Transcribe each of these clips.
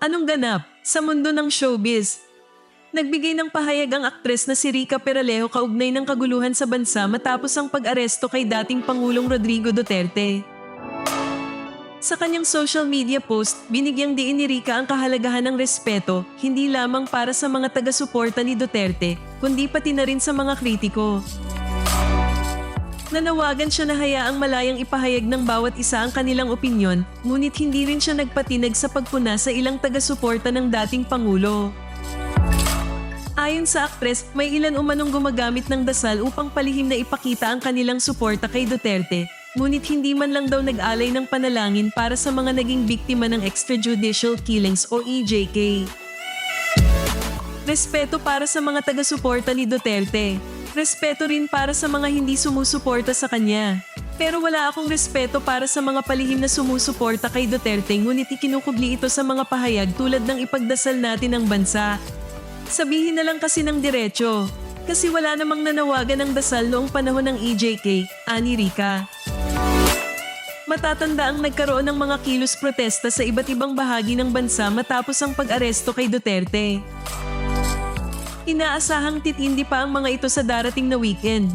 Anong ganap sa mundo ng showbiz? Nagbigay ng pahayag ang aktres na si Rica Peralejo kaugnay ng kaguluhan sa bansa matapos ang pag-aresto kay dating Pangulong Rodrigo Duterte. Sa kanyang social media post, binigyang diin ni Rica ang kahalagahan ng respeto, hindi lamang para sa mga taga-suporta ni Duterte, kundi pati na rin sa mga kritiko. Nanawagan siya na hayaang malayang ipahayag ng bawat isa ang kanilang opinyon, ngunit hindi rin siya nagpatinag sa pagpuna sa ilang taga-suporta ng dating Pangulo. Ayon sa aktres, may ilan umanong gumagamit ng dasal upang palihim na ipakita ang kanilang suporta kay Duterte, ngunit hindi man lang daw nag-alay ng panalangin para sa mga naging biktima ng extrajudicial killings o EJK. Respeto para sa mga taga-suporta ni Duterte. Respeto rin para sa mga hindi sumusuporta sa kanya. Pero wala akong respeto para sa mga palihim na sumusuporta kay Duterte ngunit ikinukubli ito sa mga pahayag tulad ng ipagdasal natin ang bansa. Sabihin na lang kasi ng diretsyo. Kasi wala namang nanawagan ng dasal noong panahon ng EJK, ani Rica. Matatanda ang nagkaroon ng mga kilos protesta sa iba't ibang bahagi ng bansa matapos ang pag-aresto kay Duterte. Inaasahang titindi pa ang mga ito sa darating na weekend.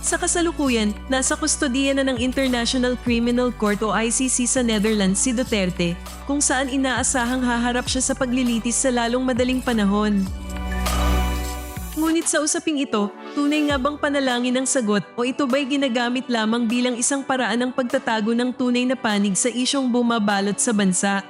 Sa kasalukuyan, nasa kustodiya na ng International Criminal Court o ICC sa Netherlands si Duterte, kung saan inaasahang haharap siya sa paglilitis sa lalong madaling panahon. Ngunit sa usaping ito, tunay nga bang panalangin ang sagot o ito ba'y ginagamit lamang bilang isang paraan ng pagtatago ng tunay na panig sa isyong bumabalot sa bansa?